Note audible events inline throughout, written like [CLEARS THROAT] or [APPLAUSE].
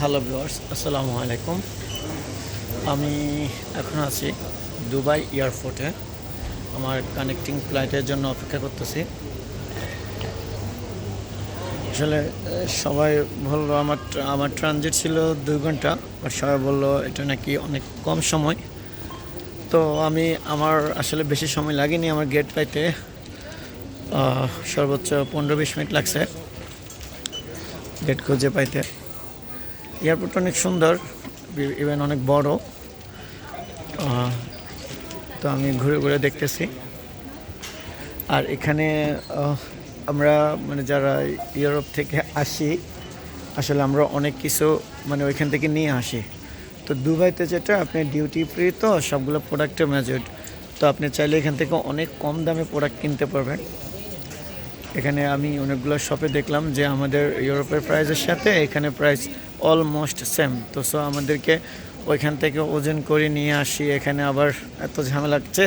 Hello viewers আসসালামু আলাইকুম আমি এখন আছি দুবাই এয়ারপোর্টে আমার কানেক্টিং ফ্লাইটের জন্য অপেক্ষা করতেছি। আসলে সবাই বলল আমার আমার ট্রানজিট ছিল দুই ঘণ্টা বাট সবাই বলল এটা নাকি অনেক কম সময়। তো আমি আমার আসলে বেশি সময় লাগেনি আমার গেট পাইতে। সর্বোচ্চ পনেরো বিশ মিনিট লাগছে। গেট খুঁজে পাইতে। এয়ারপোর্ট অনেক সুন্দর ইভেন অনেক বড়। তো আমি ঘুরে ঘুরে দেখতেছি। আর এখানে আমরা মানে যারা ইউরোপ থেকে আসি, আসলে আমরা অনেক কিছু মানে ওইখান থেকে নিয়ে আসি। তো দুবাইতে যেটা, আপনি ডিউটি ফ্রি তো, সবগুলো প্রোডাক্টে মেজর্ড তো আপনি চাইলে এখান থেকে অনেক কম দামে প্রোডাক্ট কিনতে পারবেন। এখানে আমি অনেকগুলো শপে দেখলাম যে আমাদের ইউরোপের প্রাইসের সাথে এখানে প্রাইস অলমোস্ট সেম তো সো আমাদেরকে ওইখান থেকে ওজন করে নিয়ে আসি। এখানে আবার এত ঝামেলা লাগছে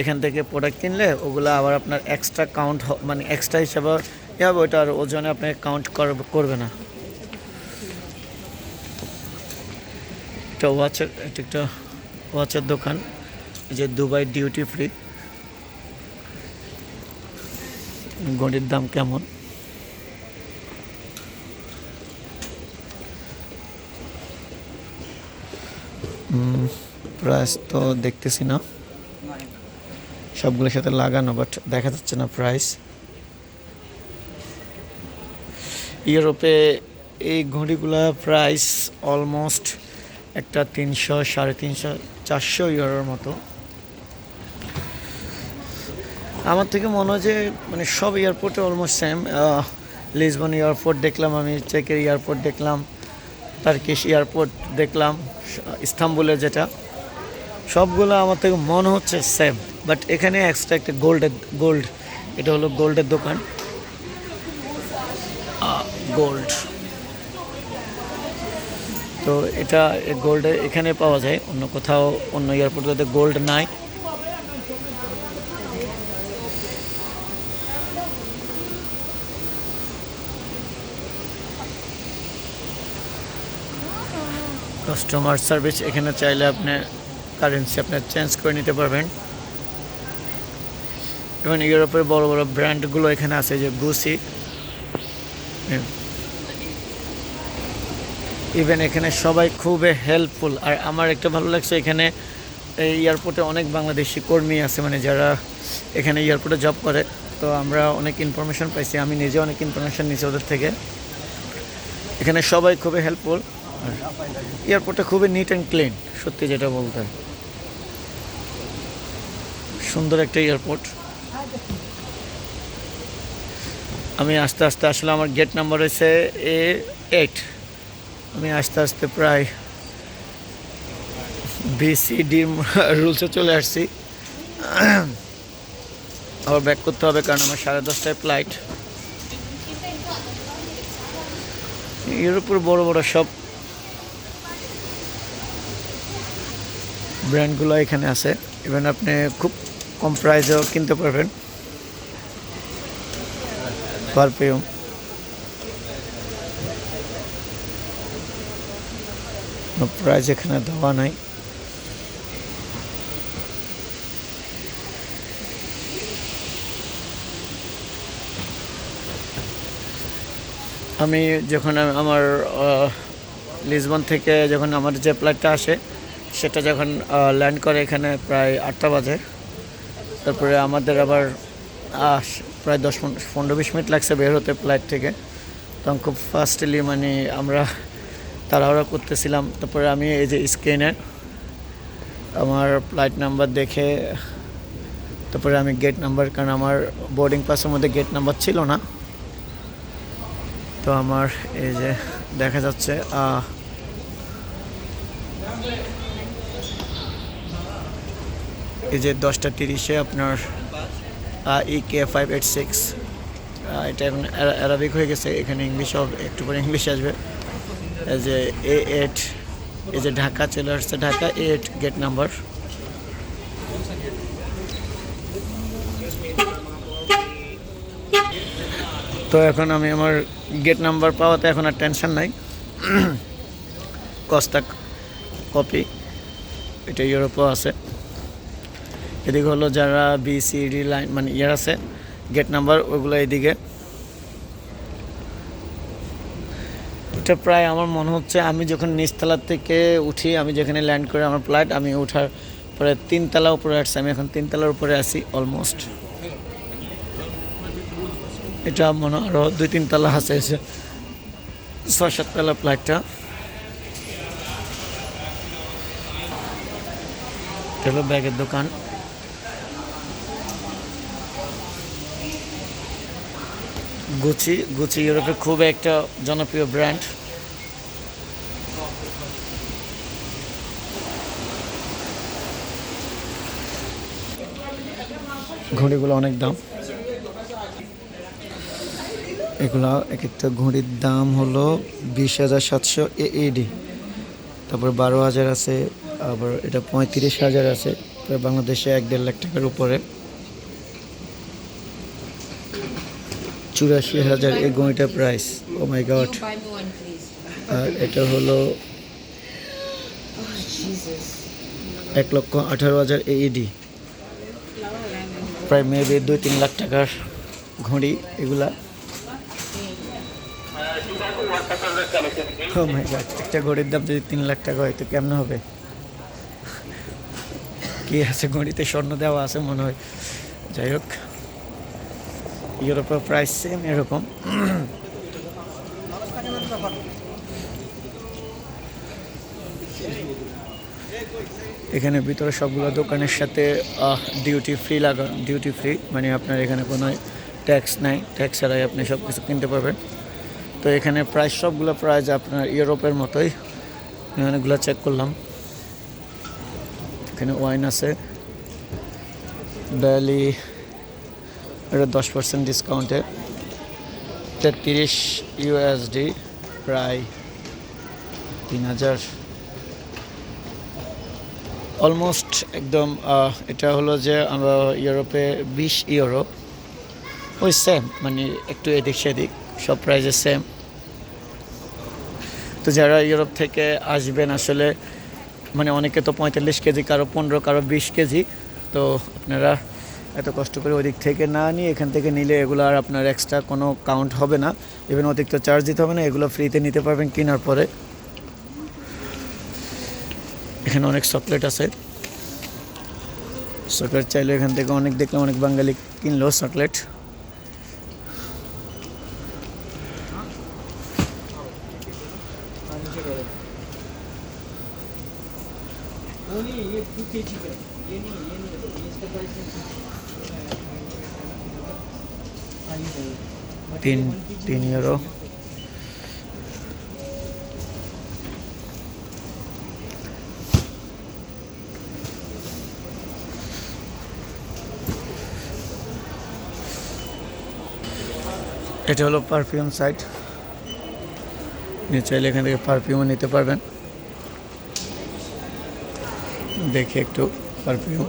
এখান থেকে প্রোডাক্ট কিনলে ওগুলো আবার আপনার এক্সট্রা কাউন্ট মানে এক্সট্রা হিসাবে ওটা আর ওজনে আপনাকে কাউন্ট করবে না। একটা ওয়াচের একটা ওয়াচের দোকান। যে দুবাই ডিউটি ফ্রি ঘড়ির দাম কেমন? প্রাইস তো দেখতেছি না। সবগুলোর সাথে লাগানো বাট দেখা যাচ্ছে না প্রাইস ইউরোপে এই ঘড়িগুলা প্রাইস অলমোস্ট একটা তিনশো, সাড়ে তিনশো, চারশো ইউরোর মতো। আমার থেকে মনে হয় যে মানে সব এয়ারপোর্টে অলমোস্ট সেম লিসবন এয়ারপোর্ট দেখলাম আমি চেকের এয়ারপোর্ট দেখলাম টার্কিশ এয়ারপোর্ট দেখলাম ইস্তাম্বুলের যেটা। সবগুলো আমার থেকে মনে হচ্ছে সেম বাট এখানে এক্সট্রা একটা গোল্ডের গোল্ড এটা হলো গোল্ডের দোকান। গোল্ড তো এটা গোল্ডে এখানে পাওয়া যায়। অন্য কোথাও, অন্য এয়ারপোর্টগুলোতে গোল্ড নাই। কাস্টমার সার্ভিস এখানে চাইলে আপনি কারেন্সি আপনি চেঞ্জ করে নিতে পারবেন। এবং ইউরোপের বড় বড় ব্র্যান্ডগুলো এখানে আছে, যে গুসি ইভেন এখানে সবাই খুবই হেল্পফুল আর আমার একটা ভালো লাগছে, এখানে এই এয়ারপোর্টে অনেক বাংলাদেশি কর্মী আছে মানে যারা এখানে এয়ারপোর্টে জব করে। তো আমরা অনেক ইনফরমেশন পাইছি, আমি নিজে অনেক ইনফরমেশন নিয়েছি ওদের থেকে। এখানে সবাই খুবই হেল্পফুল এয়ারপোর্টটা খুবই নিট অ্যান্ড ক্লিন সত্যি যেটা বলতে। সুন্দর একটা এয়ারপোর্ট আমি আস্তে আস্তে, আসলে আমার গেট নাম্বার হয়েছে এ এইট আমি আস্তে আস্তে প্রায় বিসিডি রুলসে চলে আসছি। আবার ব্যাক করতে হবে, কারণ আমার সাড়ে দশটায় ফ্লাইট ইউরোপের বড় বড় সব ব্র্যান্ডগুলো এখানে আছে। ইভেন আপনি খুব কম প্রাইসেও কিনতে পারবেন। পারফিউম প্রাইস এখানে দেওয়া নাই। আমি যখন আমার লিসবন থেকে যখন আমার যে ফ্লাইটটা আসে সেটা যখন ল্যান্ড করে এখানে প্রায় আটটা বাজে। তারপরে আমাদের আবার প্রায় দশ পন- পনেরো বিশ মিনিট লাগছে বের হতে ফ্লাইট থেকে। তখন খুব ফাস্টলি মানে আমরা তাড়াহুড়া করতেছিলাম। তারপরে আমি এই যে স্ক্রিনে আমার ফ্লাইট নাম্বার দেখে, তারপরে আমি গেট নাম্বার কারণ আমার বোর্ডিং পাসের মধ্যে গেট নাম্বার ছিল না। তো আমার এই যে দেখা যাচ্ছে এই যে দশটা তিরিশে আপনার E K five eight six এটা এখন অ্যারাবিক হয়ে গেছে, এখানে ইংলিশ হবে একটু পরে ইংলিশ আসবে। এই যে এ এইট এই যে ঢাকা চলে আসছে, Dhaka A eight gate number তো এখন আমি আমার গেট নাম্বার পাওয়াতে এখন আর টেনশন নাই। [CLEARS THROAT] কস্তা কপি এটা ইউরোপেও আছে। এদিকে হলো যারা বি সি ডি লাইন মানে ইয়ার আছে গেট নাম্বার ওগুলো এদিকে। এটা প্রায় আমার মনে হচ্ছে, আমি যখন নিচতলা থেকে উঠি, আমি যেখানে ল্যান্ড করে, আমার ফ্লাইট আমি ওঠার পরে তিনতলা উপরে আসছি, আমি এখন তিনতলার উপরে আছি অলমোস্ট এটা মনে আরও দুই, তিনতলা আছে এসে ছয় সাততলা ফ্লাইটটা ব্যাগের দোকান। গুচি গুচি ইউরোপে খুব একটা জনপ্রিয় ব্র্যান্ড ঘড়িগুলো অনেক দাম। এগুলো এক একটা ঘড়ির দাম হলো বিশ হাজার সাতশো এইডি তারপর বারো হাজার আছে, আবার এটা পঁয়ত্রিশ হাজার আছে বাংলাদেশে এক দেড় লাখ টাকার উপরে। চুরাশি হাজার এই ঘড়িটার প্রাইস ও মাই গড. আর এটা হলো Oh, এক লক্ষ আঠারো হাজার এইডি প্রায় মেবি দুই তিন লাখ টাকার ঘড়ি এগুলা। ও মাই গড একটা ঘড়ির দাম যদি তিন লাখ টাকা হয় তো কেমন হবে? কি আছে ঘড়িতে স্বর্ণ দেওয়া আছে মনে হয়। যাই হোক। ইউরোপের প্রাইস সেম এরকম। এখানে ভিতরে সবগুলো দোকানের সাথে ডিউটি ফ্রি লাগা ডিউটি ফ্রি মানে আপনার এখানে কোনো ট্যাক্স নাই। ট্যাক্স ছাড়াই আপনি সব কিছু কিনতে পারবেন। তো এখানে প্রাইস সবগুলো প্রাইস আপনার ইউরোপের মতোই। অনেকগুলো চেক করলাম। এখানে ওয়াইন আছে। ব্যালি এটা দশ পার্সেন্ট ডিসকাউন্টে তেত্রিশ ইউএসডি প্রায় তিন হাজার। অলমোস্ট একদম এটা হলো যে আমরা ইউরোপে বিশ ইউরো। ওই সেম মানে একটু এদিক সেদিক, সব প্রাইজে সেম তো যারা ইউরোপ থেকে আসবেন আসলে মানে অনেকে তো পঁয়তাল্লিশ কেজি, কারও পনেরো, কারও বিশ কেজি। তো আপনারা এত কষ্ট করে ওদিক থেকে না নিয়ে এখান থেকে নিলে এগুলো আর আপনার এক্সট্রা কোনো কাউন্ট হবে না। ইভেন অতিরিক্ত চার্জ দিতে হবে না, এগুলো ফ্রিতে নিতে পারবেন কেনার পরে। এখানে অনেক চকলেট আছে। চকলেট চাইলে এখান থেকে অনেক দেখলাম, অনেক বাঙালি কিনলো চকলেট তিন তিন ইউরো এটা হলো পারফিউম সাইট চাইলে এখান থেকে পারফিউমও নিতে পারবেন। দেখি একটু পারফিউম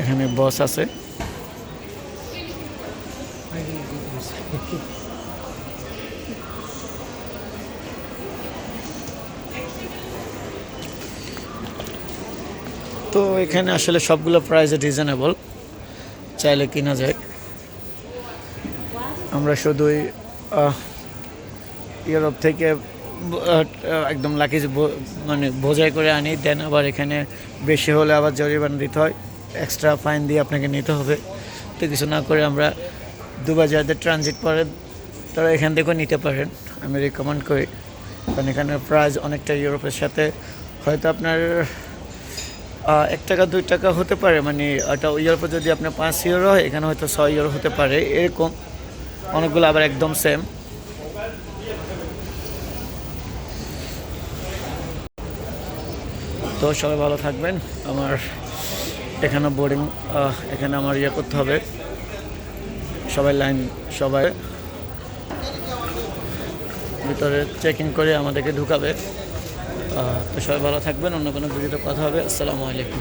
এখানে বস আছে? তো এখানে আসলে সবগুলো প্রাইস রিজনেবল চাইলে কিনা যায়। আমরা শুধুই ইউরোপ থেকে একদম লাকিজ মানে বোঝাই করে আনি, দেন আবার এখানে বেশি হলে আবার জরিমানা দিতে হয়। এক্সট্রা ফাইন দিয়ে আপনাকে নিতে হবে। তো কিছু না করে আমরা দুবার যাদের ট্রানজিট পরে তারা এখান থেকেও নিতে পারেন। আমি রেকমেন্ড করি। কারণ এখানে প্রাইস অনেকটা ইউরোপের সাথে। হয়তো আপনার এক টাকা, দুই টাকা হতে পারে মানে একটা ওটা ইউরোপে যদি আপনার পাঁচ ইউরো হয়, এখানে হয়তো ছয় ইউরো হতে পারে, এরকম। অনেকগুলো আবার একদম সেম তো সবাই ভালো থাকবেন। আমার এখানে বোর্ডিং এখানে আমার ইয়ে করতে হবে। সবাই লাইন সবাই ভিতরে চেকিং করে আমাদেরকে ঢুকাবে। তো সবাই ভালো থাকবেন অন্য কোনো ভিডিওতে কথা হবে। আসসালামু আলাইকুম।